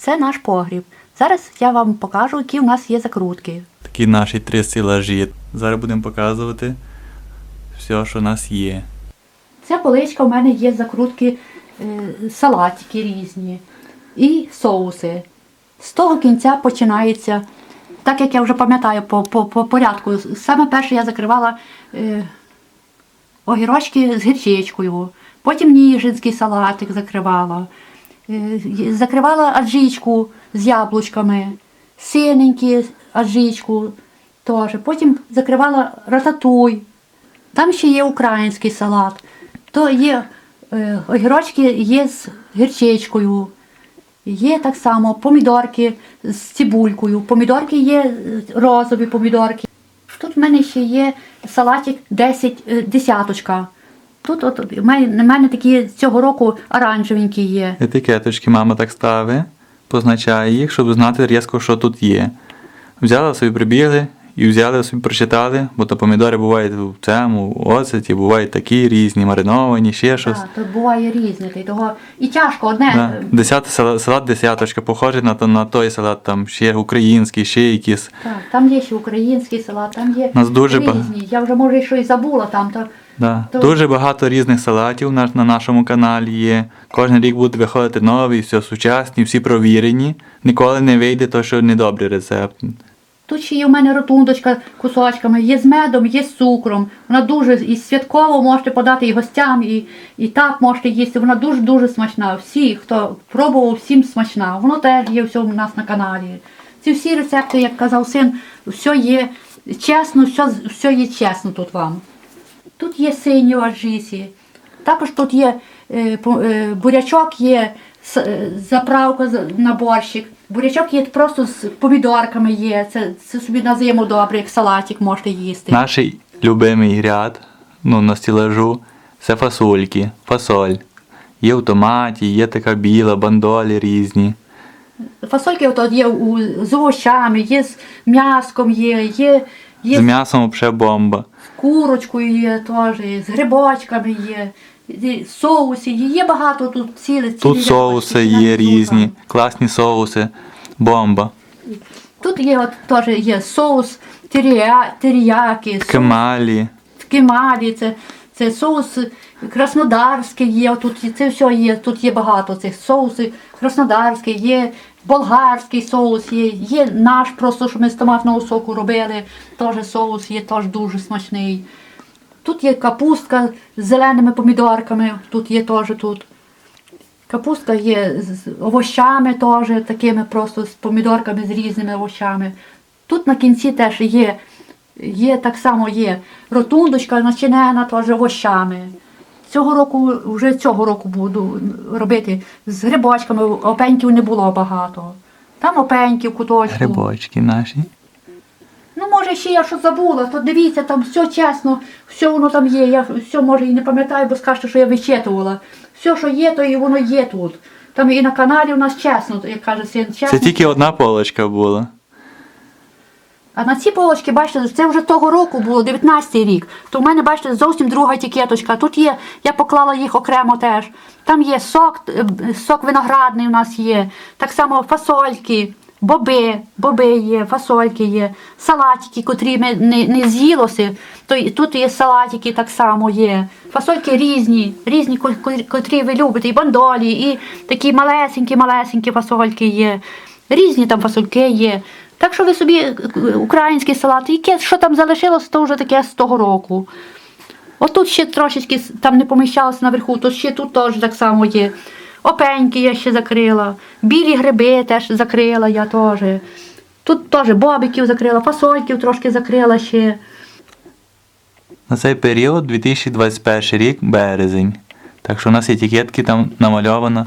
Це наш погріб. Зараз я вам покажу, які у нас є закрутки. Такі наші три стелажі. Зараз будемо показувати все, що у нас є. Ця поличка у мене є закрутки, е, салатики різні і соуси. З того кінця починається, так як я вже пам'ятаю по, по, по порядку. Саме перше я закривала е, огірочки з гірчичкою, потім ніжинський салатик закривала, закривала аджичку з яблучками, синенькі аджичку теж. Потім закривала рататуй. Там ще є український салат. То є е, огірочки є з гірчичкою. Є так само помідорки з цибулькою. Помідорки є е, розові помідорки. Тут в мене ще є салатик 10, е, десяточка. Тут от в мене, мене такі цього року оранжевенькі є. Етикеточки мама так ставить, позначає їх, щоб знати різко, що тут є. Взяли собі прибігли і взяли собі прочитали, бо то помідори бувають в цьому, в оцеті, бувають такі різні, мариновані, ще щось. Так, тут буває різне. та й того. І тяжко одне. Да. е, салат, салат десяточка, похожий на, на той салат, там ще український, ще якийсь. Так, там є ще український салат, там є Нас дуже різні. Я вже може що і забула там. То... Да. То- Дуже багато різних салатів на, на нашому каналі є. Кожен рік буде виходити нові, все сучасні, всі провірені. Ніколи не вийде то, що недобрий рецепт. Тут ще є в мене ротундочка кусочками, є з медом, є з цукром. Вона дуже і святково можете подати і гостям, і, і так можете їсти. Вона дуже-дуже смачна. Всі, хто пробував, всім смачна. Воно теж є все у нас на каналі. Ці всі рецепти, як казав син, все є чесно, все, все є чесно тут вам. Тут є сині аджисі. Також тут є е, е, бурячок, є е, заправка на борщик. Бурячок є просто з помідорками є. Це, це собі на зиму добре, як салатик можете їсти. Наш любимий ряд ну, на стілажу це фасольки, фасоль. Є в томаті, є така біла, бандолі різні. Фасольки от є з овощами, є з м'яском, є, є, є З м'ясом взагалі бомба. З курочкою є теж, з грибочками є, і соусі, є, є багато тут ціле. Тут соуси є різні, класні соуси, бомба. Тут є от теж є соус терія, теріяки, ткемалі. Кемалі. кемалі, це, це соус краснодарський є, тут це все є, тут є багато цих соусів. Краснодарський, є болгарський соус, є, є наш просто, що ми з томатного соку робили, теж соус є теж дуже смачний. Тут є капустка з зеленими помідорками, тут є теж тут. Капустка є з овощами теж, такими просто з помідорками, з різними овощами. Тут на кінці теж є, є так само є ротундочка начинена теж овощами. Цього року, вже цього року буду робити з грибочками, опеньків не було багато. Там опеньків куточку. Грибочки наші. Ну, може, ще я щось забула, то дивіться, там все чесно, все воно там є. Я все може і не пам'ятаю, бо скажете, що я вичитувала. Все, що є, то і воно є тут. Там і на каналі у нас чесно, як каже син, чесно. Це тільки одна полочка була. А на ці полочки, бачите, це вже того року було, 19-й рік. То в мене, бачите, зовсім друга етикеточка. Тут є, я поклала їх окремо теж. Там є сок, е, сок виноградний у нас є. Так само фасольки, боби, боби є, фасольки є, салатики, котрі ми не, не з'їлося. То тут є салатики так само є. Фасольки різні, різні, ко- ко- котрі ви любите, і бандолі, і такі малесенькі-малесенькі фасольки є. Різні там фасольки є. Так що ви собі е, український салат, яке, що там залишилося, то вже таке з того року. Отут ще трошечки там не поміщалося наверху, то ще тут теж так само є. Опеньки я ще закрила, білі гриби теж закрила я теж. Тут теж бобиків закрила, фасольків трошки закрила ще. На цей період 2021 рік березень. Так що у нас етикетки там намальовано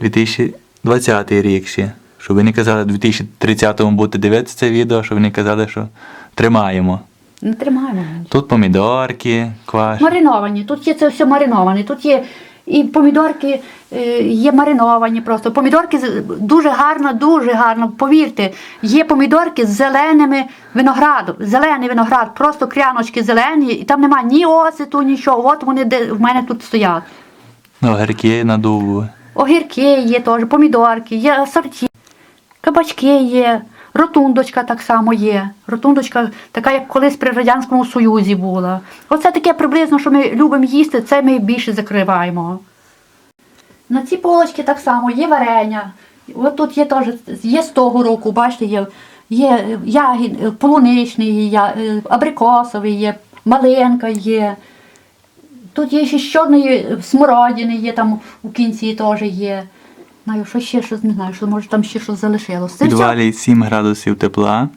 2020 рік ще. Щоб ви не казали, в 2030-му будете дивитися це відео, щоб ви не казали, що тримаємо. Не тримаємо. Тут помідорки, кваш. Мариновані. Тут є це все мариноване. Тут є і помідорки е, є мариновані просто. Помідорки дуже гарно, дуже гарно. Повірте, є помідорки з зеленими виноградом. Зелений виноград, просто кряночки зелені, і там нема ні оцету, нічого. От вони де в мене тут стоять. Огірки на дубу. Огірки є теж, помідорки, є асорті. Кабачки є, ротундочка так само є. Ротундочка така, як колись при Радянському Союзі була. Оце таке приблизно, що ми любимо їсти, це ми більше закриваємо. На ці полочки так само є варення. От тут є теж є з того року, бачите, є, є ягід, полуничний, є, е, абрикосовий є, маленька є. Тут є ще з чорної смородини, є там у кінці теж є. Знаю, що ще щось не знаю, що може там ще щось залишилось. В Це все, підвалі 7 градусів тепла.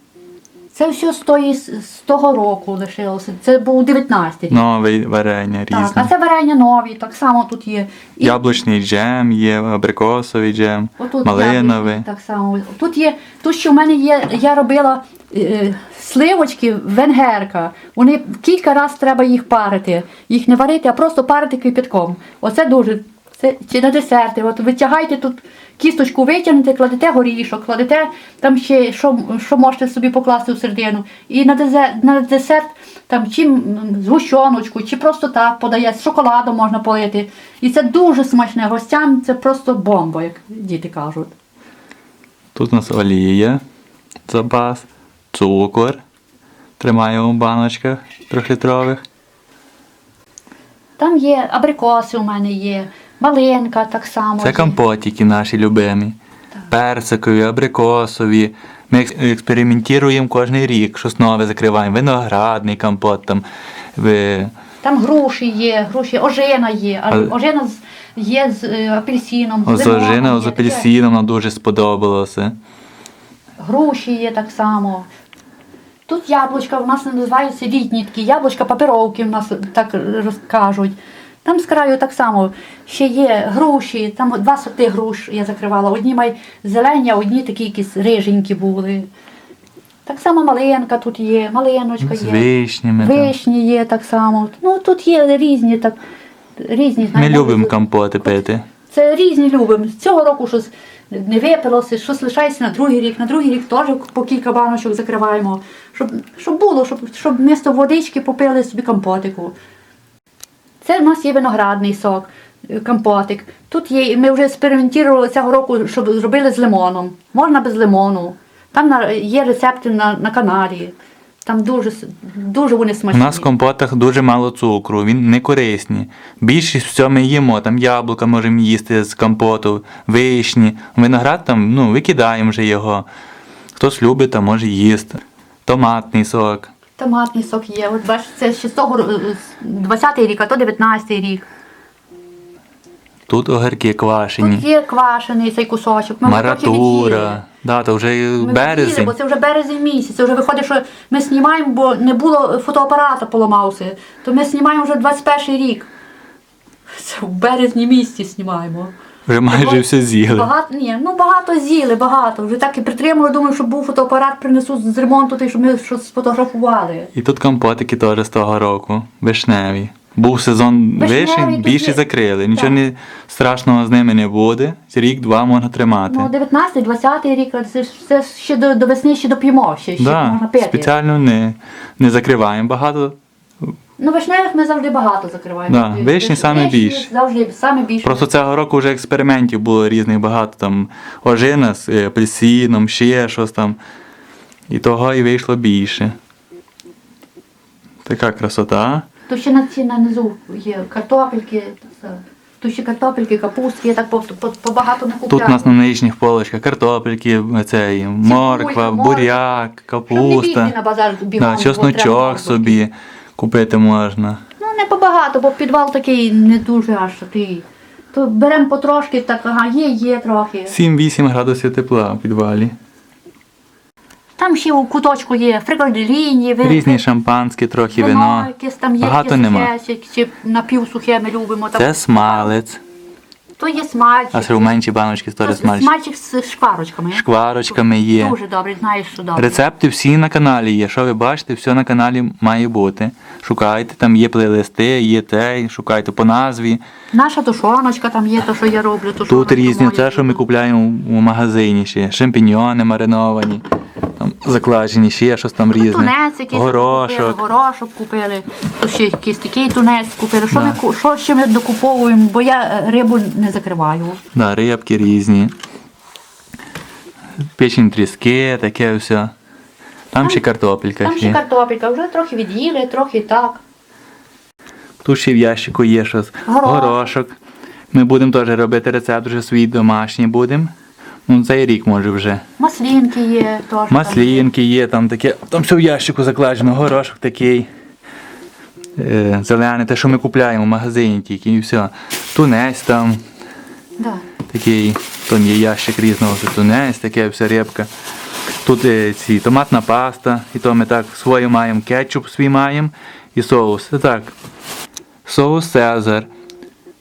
це все з, тої, з того року лишилося. Це був 19 рік. Нове варення Так, різне. а це варення нові, так само тут є. І Яблучний джем є, абрикосовий джем, Отут малиновий. Так само. Тут є, тут ще в мене є, я робила е, сливочки венгерка. Вони кілька разів треба їх парити. Їх не варити, а просто парити кипятком. Оце дуже. Це чи на десерти. От витягайте тут кісточку витягнете, кладете горішок, кладете там ще, що, що можете собі покласти в середину. І на десерт, на десерт там чим м, згущеночку, чи просто так подає, з шоколадом можна полити. І це дуже смачне. Гостям це просто бомба, як діти кажуть. Тут у нас олія, запас, цукор. Тримаємо в баночках трьохлітрових. Там є абрикоси у мене є, малинка так само. Це компотики наші любимі. Персикові, абрикосові. Ми експериментуємо кожен рік, щось нове закриваємо. Виноградний компот там. ви- Там груші є, груші, ожина є. А ожина є з е, апельсином, з З ожина, з апельсином нам дуже сподобалося. Груші є так само. Тут яблучка в нас називаються літні такі, яблучка паперовки в нас так розкажуть. Там з краю так само ще є груші, там два сорти груш я закривала. Одні май зелені, а одні такі якісь риженькі були. Так само малинка тут є, малиночка З є. вишнями. Вишні є так само. Ну тут є різні так. Різні, Ми любимо компоти пити. це різні любимо. З цього року щось не випилося, щось лишається на другий рік. На другий рік теж по кілька баночок закриваємо. Щоб, щоб було, щоб, щоб місто водички попили собі компотику. Це в нас є виноградний сок, е, компотик. Тут є, ми вже експериментували цього року, щоб зробили з лимоном. Можна без лимону. Там є рецепти на, на каналі. Там дуже, дуже вони У нас в компотах дуже мало цукру, він не корисні. Більшість всього ми їмо, там яблука можемо їсти з компоту, вишні. Виноград там, ну, викидаємо вже його. Хтось любить, там може їсти. Томатний сок. Томатний сок є. От бачиш, це ще з того 20-й рік, а то 19-й рік. Тут огірки квашені. Тут є квашений цей кусочок. Ми. Маратура. Да, то вже Ми березень. бо це вже березень місяць. Це вже виходить, що ми знімаємо, бо не було фотоапарата поламався. То ми знімаємо вже 21 рік. Це в березні місяці знімаємо. Вже майже все з'їли. Багато, ні, ну багато з'їли, багато. Вже так і притримали, думаю, щоб був фотоапарат, принесуть з ремонту, й щоб ми щось сфотографували. І тут компотики теж з того року. Вишневі. Був сезон Вишневі вишень, тут більше є. закрили. Нічого Так. не страшного з ними не буде. Рік-два можна тримати. Ну, 19-20 рік, це, ж- це ж ще до, до весни ще доп'ємо, ще, ще да, можна пити. спеціально не, не закриваємо багато. Ну, вишневих ми завжди багато закриваємо. Да, вишні саме більше. Завжди саме більше. Просто цього року вже експериментів було різних багато. Там ожина з е, апельсином, ще щось там. І того і вийшло більше. Така красота. То ще на ці на низу є картопельки, то ще картопельки, капустки, я так по, по, побагато не купляю. Тут у нас на нижніх полочках картопельки, цей, морква, морква. буряк, Щоб не бігти капуста. на базар бігом. Да, бо чесночок треба собі купити можна. Ну, не побагато, бо підвал такий не дуже аж такий. То беремо потрошки, так, ага, є, є трохи. 7-8 градусів тепла в підвалі. Там ще у куточку є фрикаделіні, Різні шампанські, трохи вино. якесь там є, Багато якесь нема. сухе, чи, чи напівсухе ми любимо. Там. Це смалець. То є смальчик. А ще в менші баночки теж смальчик. Смальчик з шкварочками. Шкварочками є. Дуже добре, знаєш, що добре. Рецепти всі на каналі є. Що ви бачите, все на каналі має бути. Шукайте, там є плейлисти, є те, шукайте по назві. Наша тушоночка там є, то, що я роблю. Тут різні, це, що ми купляємо у магазині ще. Шампіньйони мариновані, закладені, ще щось там різне. Тунець якийсь купили, Горошок. горошок купили, то ще якийсь такий тунець купили. Що, Да. ми, що ще ми докуповуємо, бо я е, рибу не закриваю. Да, рибки різні. Печень тріски, таке все. Там ще картопелька. Там ще картопелька, вже трохи від'їли, трохи так. Тут ще в ящику є щось. Горошок. Горошок. Ми будемо теж робити рецепт, вже свій домашній будемо. Ну, цей рік може вже. Маслінки є теж. Маслінки є, там таке. Там все в ящику закладено, горошок такий. Е, зелений, те, що ми купляємо в магазині тільки, і все. Тунець там, Да. такий, там є ящик різного, тунець, таке все рибка. Тут е, ці, томатна паста, і то ми так свою маємо, кетчуп свій маємо і соус. Це так. Соус Цезар.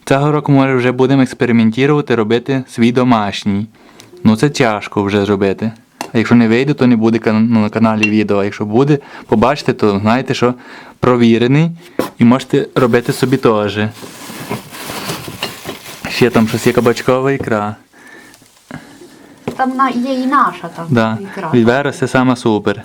Цього року може вже будемо експериментувати, робити свій домашній. Ну це тяжко вже зробити. А якщо не вийде, то не буде ну, на каналі відео. А якщо буде, побачите, то знаєте, що провірений і можете робити собі теж. Ще там щось є кабачкова ікра. Там є і наша там Да. ікра. Від Вереси сама супер.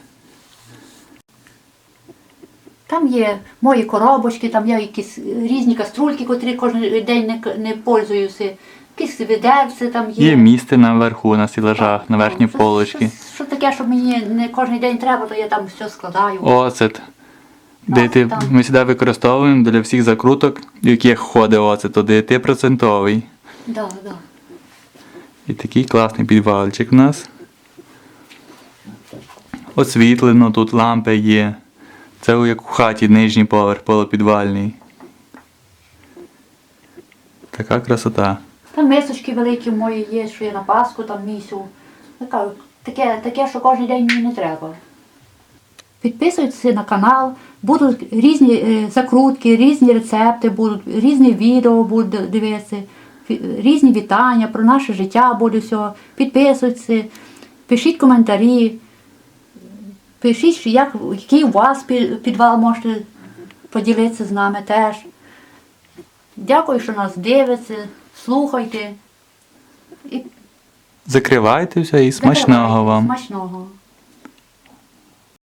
Там є мої коробочки, там є якісь різні каструльки, котрі кожен день не, не пользуюся. Якісь відерці там є. Є місце наверху, на стілажах, на верхній Що- полочці. Що, що таке, що мені не кожен день треба, то я там все складаю. Оцет. Де Так, ти, так. ми сюди використовуємо для всіх закруток, в яких ходить оцет, то 9%. Да, да. І такий класний підвальчик у нас. Освітлено, тут лампи є. Це як у хаті нижній поверх, полупідвальний. Така красота. Там мисочки великі мої є, що я на Пасху там місю. Таке, таке, що кожен день мені не треба. Підписуйтесь на канал, будуть різні е, закрутки, різні рецепти, будуть, різні відео будуть дивитися, різні вітання про наше життя буде все. Підписуйтесь, пишіть коментарі, пишіть, як, який у вас підвал можете поділитися з нами теж. Дякую, що нас дивиться, слухайте. І Закривайте все і смачного вам. Смачного.